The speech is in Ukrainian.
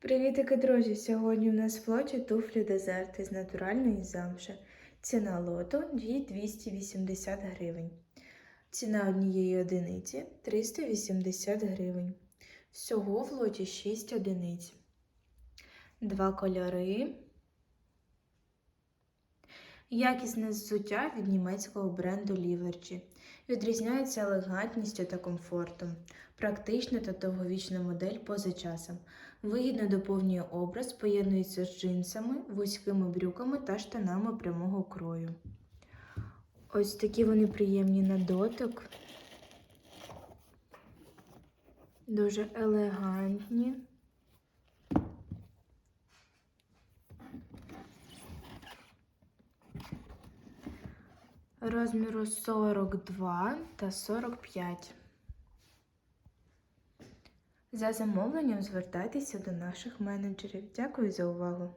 Привітики, друзі! Сьогодні в нас в флоті туфлі дезерти з натуральної замши. Ціна лоту 280 гривень. Ціна однієї одиниці 380 гривень. Всього в лоті 6 одиниць. Два кольори. Якісне взуття від німецького бренду Ліверчі. Відрізняється елегантністю та комфортом. Практична та довговічна модель поза часом. Вигідно доповнює образ, поєднується з джинсами, вузькими брюками та штанами прямого крою. Ось такі вони приємні на дотик. Дуже елегантні. Розміру 42 та 45. За замовленням звертайтеся до наших менеджерів. Дякую за увагу!